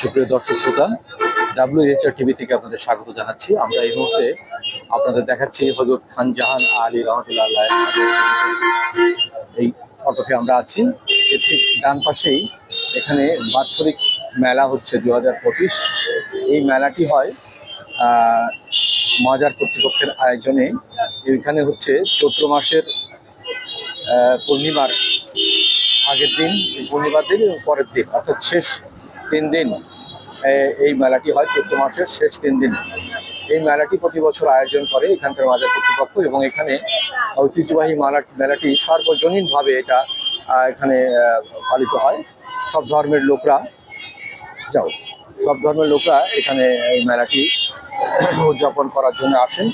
সুপ্রিয় দর্শক শ্রোতা ডাব্লিউএইচআর টিভি থেকে আপনাদের স্বাগত জানাচ্ছি। আমরা এই মুহূর্তে আপনাদের দেখাচ্ছি হজরত খান জাহান আলী রহমতুল্লাহ এই ফটোতে আমরা আছি। এর ঠিক ডান পাশেই এখানে বাৎসরিক মেলা হচ্ছে দু হাজার পঁচিশ। এই মেলাটি হয় মাজার কর্তৃপক্ষের আয়োজনে। এখানে হচ্ছে চৈত্র মাসের পূর্ণিমার আগের দিন, পূর্ণিমার দিন এবং পরের দিন, অর্থাৎ শেষ তিন দিন এই মেলাটি হয় চৈত্র মাসের শেষ তিন দিন। এই মেলাটি প্রতি বছর আয়োজন করে এখানকার মাজার কর্তৃপক্ষ এবং এখানে ঐতিহ্যবাহী মেলা, মেলাটি সার্বজনীনভাবে এটা এখানে পালিত হয়। সব ধর্মের লোকরা যাও। সব ধর্মের লোকরা এখানে এই মেলাটি উদযাপন করার জন্য আসেন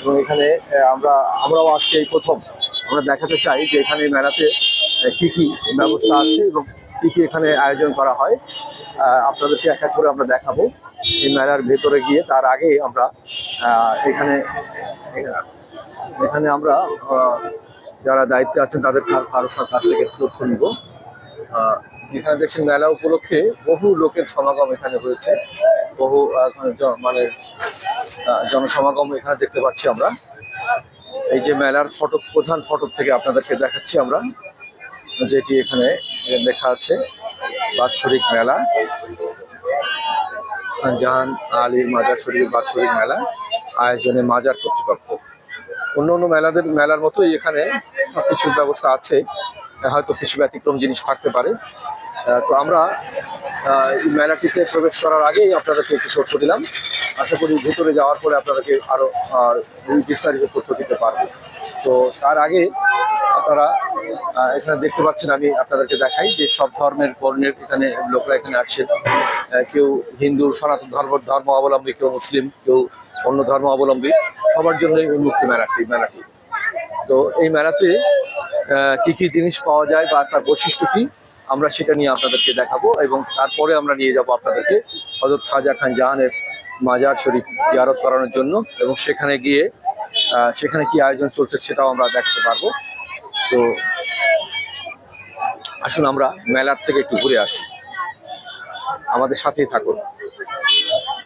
এবং এখানে আমরা, আমরাও আসছি এই প্রথম। আমরা দেখাতে চাই যে এখানে মেলাতে কী কি ব্যবস্থা আছে এবং কী কী এখানে আয়োজন করা হয়। আপনাদেরকে এক এক করে আমরা দেখাবো এই মেলার ভেতরে গিয়ে। তার আগে আমরা এখানে এখানে আমরা যারা দায়িত্বে আছেন তাদের কার- কারোর সাথে কাছ থেকে তথ্য নিব। এখানে দেখছেন মেলা উপলক্ষে বহু লোকের সমাগম এখানে হয়েছে। বহু মানে আহ, জনসমাগম এখানে দেখতে পাচ্ছি আমরা। এই যে মেলার ফটক প্রধান ফটক থেকে আপনাদেরকে দেখাচ্ছি আমরা। যেটি এখানে লেখা আছে। বাৎসরিক মেলা। জাহান আলীর মাজার শরীফ বাৎসরিক মেলা, আয়োজনে মাজার কর্তৃপক্ষ। অন্য অন্য মেলাদের, মেলার মতোই এখানে কিছু ব্যবস্থা আছে। হয়তো কিছু ব্যতিক্রম জিনিস থাকতে পারে। তো আমরা এই মেলাটিতে প্রবেশ করার আগেই আপনাদেরকে একটু তথ্য দিলাম। আশা করি ভেতরে যাওয়ার পরে আপনাদেরকে আরও বিস্তারিত তথ্য দিতে পারব। তো তার আগে আপনারা এখানে দেখতে পাচ্ছেন, আমি আপনাদেরকে দেখাই যে সব ধর্মের বর্ণের এখানে লোকরা এখানে আসছেন। কেউ হিন্দু, সনাতন ধর্ম ধর্ম অবলম্বী কেউ মুসলিম, কেউ অন্য ধর্ম অবলম্বী সবার জন্যই উন্মুক্ত মেলাটি মেলাটি। তো এই মেলাতে কি কি জিনিস পাওয়া যায় বা তার বৈশিষ্ট্য কি, আমরা সেটা নিয়ে আপনাদেরকে দেখাবো এবং তারপরে আমরা নিয়ে যাব আপনাদেরকে হজরত খাজা খান জাহানের মাজার শরীফ জিয়ারত করানোর জন্য এবং সেখানে গিয়ে সেখানে কি আয়োজন চলছে সেটাও আমরা দেখাতে পারব। তো আসুন আমরা মেলার থেকে একটু ঘুরে আসি। আমাদের সাথেই থাকুন।